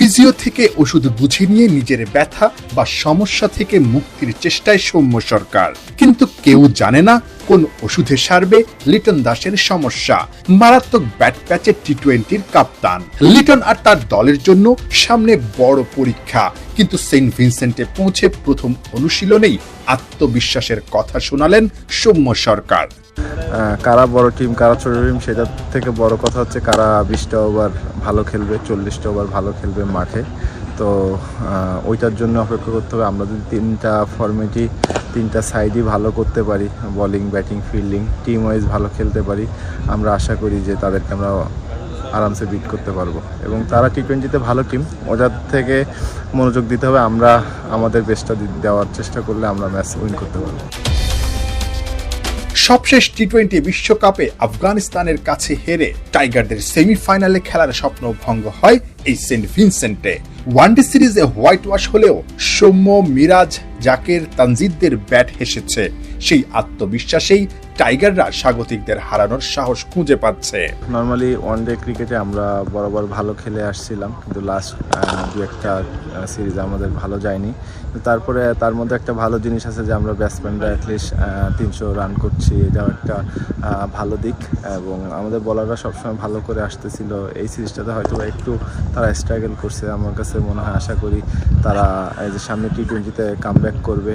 Physio থেকে ওষুধ বুঝে নিয়ে নিজের ব্যথা বা সমস্যা থেকে মুক্তির চেষ্টায় সৌম্য সরকার। কিন্তু কেউ জানে না কোন ওষুধে সারবে লিটন দাসের সমস্যা। মারাত্মক ব্যাট প্যাচের টি টোয়েন্টির কাপ্তান। লিটন আর তার দলের জন্য সামনে বড় পরীক্ষা। কিন্তু সেন্ট ভিনসেন্টে পৌঁছে প্রথম অনুশীলনেই আত্মবিশ্বাসের কথা শোনালেন সৌম্য সরকার। কারা বড় টিম কারা ছোট টিম সেটার থেকে বড় কথা হচ্ছে কারা বিশটা ওভার ভালো খেলবে, চল্লিশটা ওভার ভালো খেলবে মাঠে। তো ওইটার জন্য অপেক্ষা করতে হবে। আমরা যদি তিনটা ফর্মেটই তিনটা সাইডই ভালো করতে পারি bowling batting fielding team wise ভালো খেলতে পারি, আমরা আশা করি যে তাদেরকে আমরা আরামসে বিট করতে পারব। এবং তারা টি টোয়েন্টিতে ভালো টিম ওটার থেকে মনোযোগ দিতে হবে। আমরা আমাদের বেস্টটা দেওয়ার চেষ্টা করলে আমরা ম্যাচ উইন করতে পারব। সবশেষ টি টোয়েন্টি বিশ্বকাপে আফগানিস্তানের কাছে হেরে টাইগারদের সেমিফাইনালে খেলার স্বপ্ন ভঙ্গ হয় এই সেন্ট ভিনসেন্টে। ওয়ানডে সিরিজে হোয়াইট ওয়াশ হলেও সৌম্য মিরাজ জাকের তানজিদদের ব্যাট হেসেছে। সেই আত্মবিশ্বাসেই টাইগাররা স্বাগতিকদের হারানোর সাহস খুঁজে পাচ্ছে। নর্মালি ওয়ানডে ক্রিকেটে আমরা বরাবর ভালো খেলে আসছিলাম, কিন্তু লাস্ট দু একটা সিরিজ আমাদের ভালো যায়নি। তারপরে তার মধ্যে একটা ভালো জিনিস আছে যে আমরা ব্যাটসম্যানরা অ্যাটলিস্ট তিনশো রান করছি, এটাও একটা ভালো দিক। এবং আমাদের বলাররা সবসময় ভালো করে আসতেছিল। এই সিরিজটাতে হয়তো একটু তারা স্ট্রাগল করছে, আমার কাছে মনে হয়, আশা করি তারা এই যে সামনে টি টোয়েন্টিতে কাম করবে।